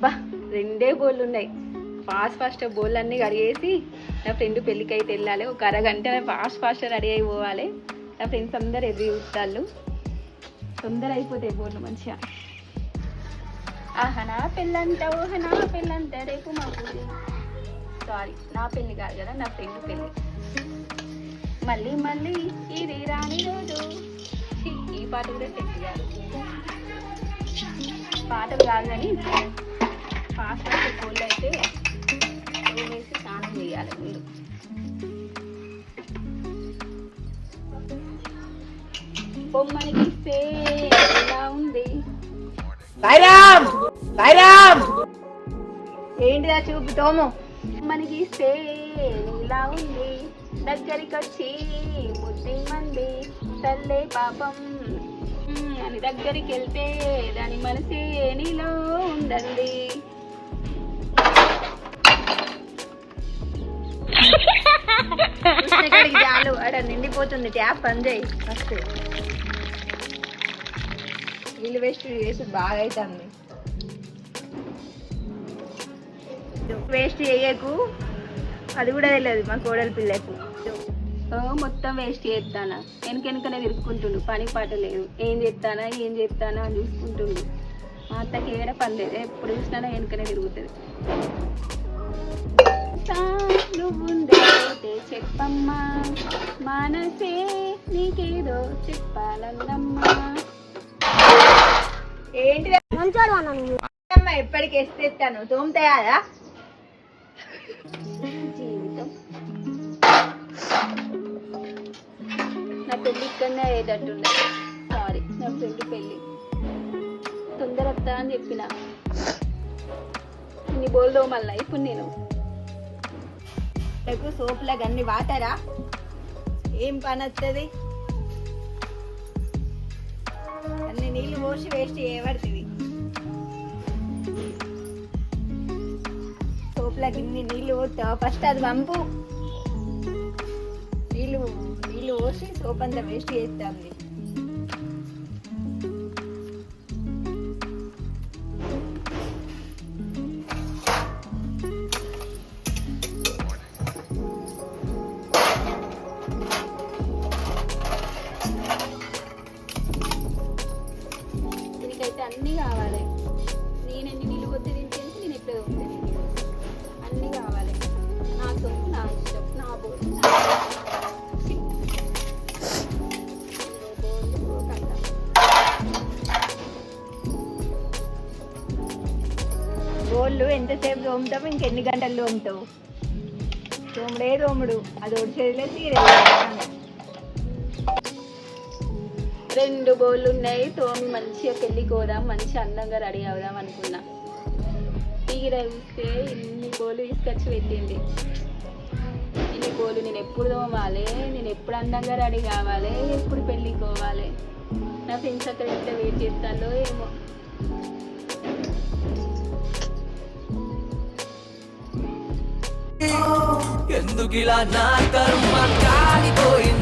అబ్బా రెండే బోళ్ళు ఉన్నాయి ఫాస్ట్ ఫాస్ట్ బోళ్ళు అన్నీ కడిగేసి నా ఫ్రెండ్ పెళ్ళికి అయితే వెళ్ళాలి. ఒక అరగంట ఫాస్ట్ ఫాస్ట్ రెడీ అయిపోవాలి నా ఫ్రెండ్స్ అందరు ఎదురు చూస్తారు తొందర అయిపోతాయి బోళ్ళు మంచిగా. ఆహా నా పెళ్ళంట ఊహ నా పెళ్ళంట రేపు మా పూరి సారీ నా పెళ్ళి కాదు కదా నా ఫ్రెండ్ పెళ్ళి. మళ్ళీ మళ్ళీ ఇది రాని రోజు. ఈ పాట కూడా సెట్ కాదు పాటలు కాదు కానీ ఫాస్ట్ కోళ్ళు అయితే వేసి స్నానం చేయాలి మీరు బొమ్మని గీస్తే ఎలా ఉంది? సాయిరామ్ సాయిరామ్ ఏంటిదా చూపు తోము? గీస్తే ఇలా ఉంది? దగ్గరికి వచ్చి ముద్ది మంది తల్లే పాపం. అని దగ్గరికి వెళ్తే దాని మనసే నీలో ఉందండి. చాలు అడ నిండిపోతుంది ట్యాప్ బంద్ ఫస్ట్ నీళ్ళు వేస్ట్ చేసి బాగా అవుతుంది వేస్ట్ చేయకు. అది కూడా తెలియదు మా కోడలి పిల్లకు. మొత్తం వేస్ట్ చేస్తానా? వెనకెనకనే తిరుక్కుంటుండు పని పాట లేదు. ఏం చేస్తానా ఏం చేస్తానా అని చూసుకుంటుండు. మా అత్తకి ఏడ పని లేదు ఎప్పుడు చూసినా వెనకనే తిరుగుతుంది. నువ్వుండే చెప్పమ్మా. మనసే నీకేదో చెప్పాలన్నమ్మా. ఏంటి అమ్మ ఎప్పటికి ఎస్తేస్తాను తోముతాయా? జీవితం. నా పెళ్ళి ఇక్కడనే అయ్యేటట్టుండే సారీ నా ఫ్రెండ్ పెళ్ళి. తొందర వస్తా అని చెప్పిన. ఇన్ని బోల్దో మళ్ళా ఇప్పుడు నేను నాకు సోపులకు అన్ని వాటరా? ఏం పని వస్తుంది అన్ని నీళ్ళు పోసి వేస్ట్ చేయబడుతుంది. సోపులకు ఇన్ని నీళ్ళు పోతావు ఫస్ట్ అది పంపు. నీళ్ళు నీళ్ళు పోసి సోప్ అంతా వేస్ట్ చేస్తుంది. గోళ్ళు ఎంతసేపు తోముతావు ఇంకెన్ని గంటలు తోముతావు తోముడే తోముడు అది ఒడిచేదిలే తీరే. రెండు గోళ్ళు ఉన్నాయి తోమి మంచిగా పెళ్ళి కోదాం మంచి అందంగా రెడీ అవుదాం అనుకున్నా. తీర చూస్తే ఇన్ని గోళ్ళు తీసుకొచ్చి పెట్టింది. ఇన్ని బోలు నేను ఎప్పుడు తోమాలి నేను ఎప్పుడు అందంగా రెడీ కావాలి? ఎప్పుడు పెళ్ళి పోవాలి? నా ఫ్రెండ్స్ అక్కడ ఎంత వెయిట్ చేస్తాలో ఏమో. ఎందుకిలా నా కర్మ కాలిపోయింది?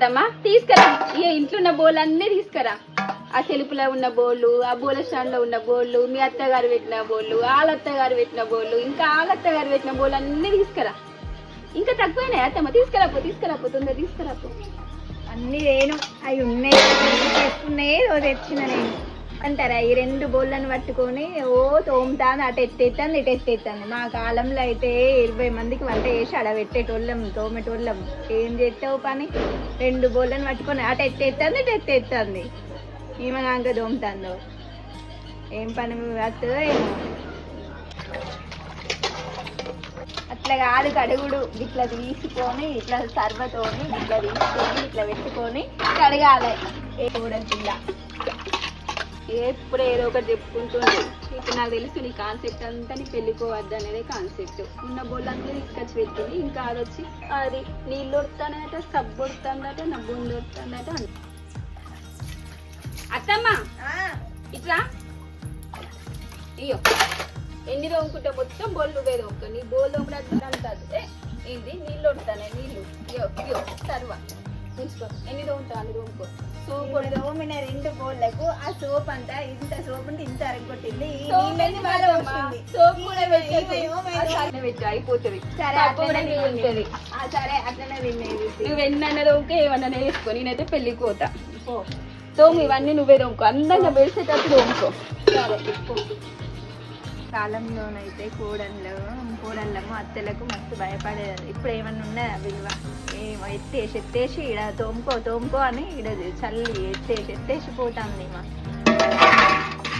తీసుకురా తీసుకురా. ఇక ఇంట్లో ఉన్న బోల్ అన్నీ తీసుకురా. ఆ తెలుపులో ఉన్న బోళ్ళు ఆ బోల స్టాండ్లో ఉన్న బోళ్ళు మీ అత్తగారు పెట్టిన బోళ్ళు వాళ్ళ అత్తగారు పెట్టిన బోళ్ళు ఇంకా వాళ్ళ అత్తగారు పెట్టిన బోళ్ళు అన్నీ తీసుకురా. ఇంకా తక్కువనే అత్తమ్మ తీసుకురాపో తీసుకురాపో తొందర తీసుకురాపో అన్ని నేను అవి ఉన్నాయి. తెచ్చుకున్నాయి తెచ్చిన నేను. అంటారా? ఈ రెండు బోళ్ళను పట్టుకొని ఓ తోముతాను అటు ఎత్తేస్తాను ఇటు ఎత్తేస్తాను మా కాలంలో అయితే ఇరవై మందికి వంట చేసి అడ పెట్టేటోళ్ళం తోమేటోళ్ళం. ఏం చేస్తావు పని? రెండు బోళ్ళను పట్టుకొని అటు ఎత్తేస్తాను ఇటు ఎత్తేస్తుంది ఈమె నాక ఏం పని వస్తుందో ఏమో అట్లా కాదు కడుగుడు. ఇట్లా తీసుకొని ఇట్లా సర్వతోని ఇట్లా తీసుకొని ఇట్లా పెట్టుకొని కడగాలి. ఏ కూడా ఎప్పుడు ఏదో ఒకటి చెప్పుకుంటుంది ఇప్పుడు నాకు తెలుసు నీ కాన్సెప్ట్ అంతా నీ పెళ్ళికోవద్దు అనేది కాన్సెప్ట్ ఉన్న బోళ్ళంతా తీసుకొచ్చి పెట్టింది. ఇంకా అది వచ్చి అది నీళ్ళు వస్తానట సబ్బు వస్తుందట నా బొందు వస్తుందట అని అత్తమ్మ ఇట్లా. అయ్యో ఎన్ని తోముకుంటే మొత్తం బోల్ నువ్వే తోముకో నీ బోల్ తోముడు అంటారు ఏంది? నీళ్ళు వస్తానే నీళ్ళు అయ్యో అయ్యో సర్వ. ఉంచుకో ఎన్ని తోముతావు అన్ని తోముకో సోప్ తోమిన రెండు బోళ్ళకు ఆ సోప్ అంతా ఇంత సోప్ ఉంటే ఇంత అరగొట్టింది. సోప్ కూడా పెట్టు, అయిపోతుంది. సరే అట్లనే ఉంటుంది సరే అట్లనే నువ్వు ఎన్నన్నా తోముకే ఏమన్నా వేసుకో. నేనైతే పెళ్ళికి పోతా. తోము ఇవన్నీ నువ్వే తోముకో. అందంగా పెడిసేటట్టు తోముకో. కాలంలోనైతే కోడళ్ళు కోడళ్ళము అత్తలకు మస్తు భయపడేది. ఇప్పుడు ఏమన్నా ఉన్నదా విలువ? ఏమో ఎత్తేసి ఎత్తేసి ఈడ తోముకో తోముకో అని ఈడ చల్లి ఎత్తేసి ఎత్తేసి పోతాంది మా.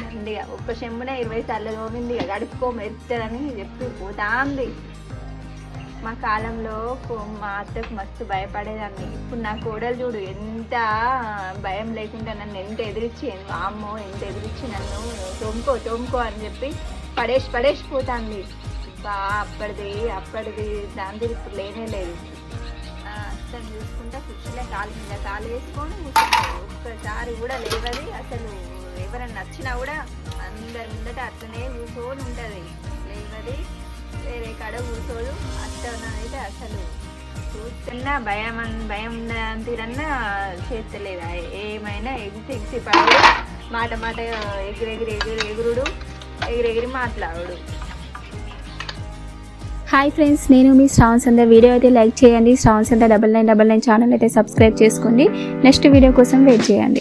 దండిగా ఒక్క చెమ్మున ఇరవై సార్లు తోమింది ఇక గడుపుకో మెత్తదని చెప్పి పోతాంది. మా కాలంలో మా అత్తకు మస్తు భయపడేదాన్ని. ఇప్పుడు నా కోడలు చూడు ఎంత భయం లేకుండా నన్ను ఎంత ఎదిరించింది మా అమ్మో ఎంత ఎదిరించి నన్ను తోముకో తోముకో అని చెప్పి పడేసి పడేసి పోతాంది. బా అప్పటిది అప్పటిది దాని ఇప్పుడు లేనే లేదు. అసలు చూసుకుంటే చూసుకుంటా కుర్చీలో కాలు మీద కాలు వేసుకొని ఒక్కసారి కూడా లేవది. అసలు ఎవరన్నా నచ్చినా కూడా అందరి ముందట అట్లనే కూర్చొని ఉంటుంది. లేవది వేరే కాడ కూర్చోడు అట్లనైతే అసలు చూస్తున్నా భయం భయం ఉన్నదని తీరన్నా చేస్తలేదు? ఏమైనా ఎగిసి ఎగిసి పడదు మాట మాట ఎగిరెగిరి ఎగురు ఎగురుడు. ఎగిరెగిరి మాట్లాడు. హాయ్ ఫ్రెండ్స్ నేను మీ శ్రావణ్ సందర్ వీడియో అయితే లైక్ చేయండి. Shravan Sundar double nine double nine channel అయితే సబ్స్క్రైబ్ చేసుకోండి. నెక్స్ట్ వీడియో కోసం వెయిట్ చేయండి.